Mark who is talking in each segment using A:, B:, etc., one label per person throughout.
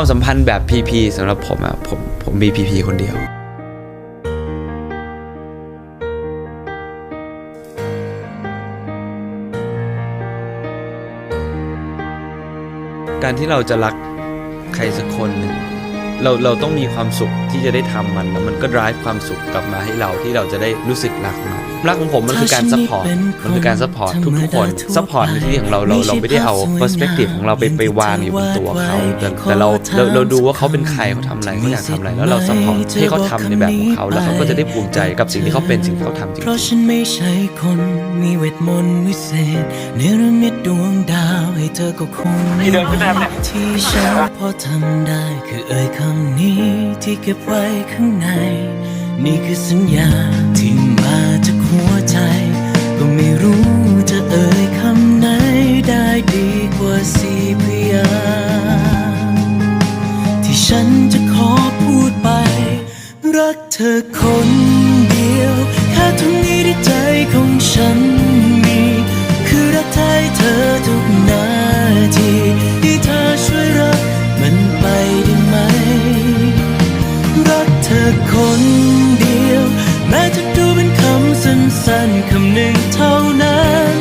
A: ความสัมพันธ์แบบ PP สำหรับผมอะผมผมมี PP คนเดียว การที่เราจะรักใครสักคนหนึ่ง เราเราต้องมีความสุขที่จะได้ทำมันแล้วมันก็ drive ความสุขกลับมาให้เราที่เราจะได้รู้สึกรักมันรักของผมมันคือการ support มันคือการ support ทุกๆคน support ในที่ของเราเราเราไม่ได้เอา perspective ของเราไปไปวางอยู่บนตัวเขาแต่แต่เราเราเราดูว่าเขาเป็นใครเขาทำอะไรเขาอยากทำอะไรแล้วเรา support ให้เขาทำในแบบของเขาแล้วเขาก็จะได้ภูมิใจกับสิ่งที่เขาเป็นสิ่งที่เขาทำจริง
B: เพราะ
A: ๆ
B: ฉันไม่ใช่คนมีเวทมนต์วิเศษเนรมิตดวงดาวให้เธอก็คงไม่รู้ที่ฉันพอทำได้คือเอ่ยคำนี้ที่เก็บไว้ข้างใน นี่คือสัญญาที่มาจากหัวใจ ก็ไม่รู้จะเอ่ยคำไหนได้ดีกว่าสีพยา ที่ฉันจะขอพูดไป รักเธอคนเดียว แค่ตรงนี้ที่ใจของฉัน ธอคนเดียว แม้จะดูเป็นคำสั้นๆคำหนึ่งเท่านั้น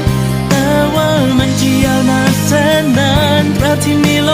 B: แต่ว่ามันจะยาวนานแสนนานตราบที่มีล